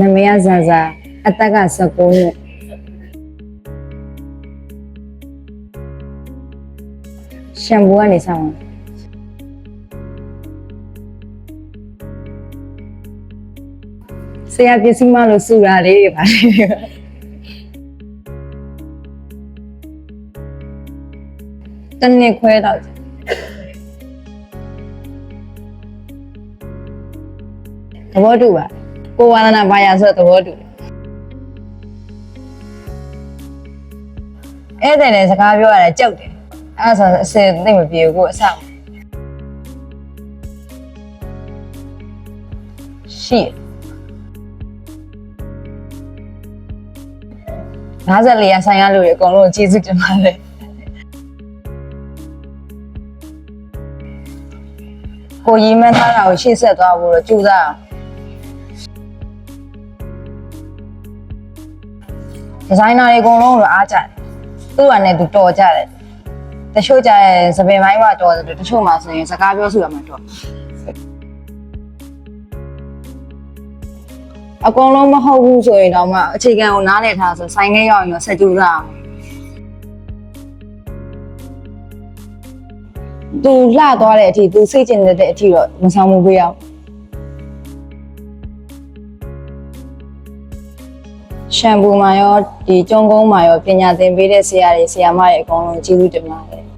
နမရဇာဇာအသက်က19နှစ်ရှမ်ပူကနေဆောင်ဝင်ဆရာပစ္စည်းမလို့စုတာလေးတွေပါလေတနစ်ခွဲတော့သဘောတူပါ ကိုဝါဒနာဘာယာဆိုတဲ့သဘောတူတယ်ဧည့်သည်လည်းစကားပြောရတယ်ကြောက်တယ်အဲ့ဒါဆိုအစင်သိမ့်မပြေဘူးကိုအဆောက်ရှိတယ်54ရဆိုင်ရလူတွေအကုန်လုံးကျေးဇူးတင်ပါတယ်ကိုရီမန်းထားတာကိုရှေ့ဆက်သွားဖို့တော့ကြိုးစားအောင် ဒီဇိုင်နာတွေအကုန်လုံးတော့အားကြတယ်သူ့ဟာနဲ့သူတော်ကြတယ်တချို့ကြရဲ့စပင်ပိုင်းမှာတော်တယ်တချို့မှာဆိုရင်စကားပြောဆိုရမှာတော်အကုန်လုံးမဟုတ်ဘူးဆိုရင်တော့မှအခြေခံကိုနားလည်ထားဆိုဆိုင်ထဲရောက်ရင်တော့ဆက်ကြိုးစားအောင်သူလှသွားတဲ့အထိသူစိတ်ကျင်တဲ့အထိတော့မဆောင်ဘူးပြရအောင် ရှမ်ပူမှာရောဒီကျုံကုန်းမှာရောပညာသင်ပေးတဲ့ဆရာတွေဆရာမတွေအကုန်လုံးကျေးဇူးတင်ပါတယ်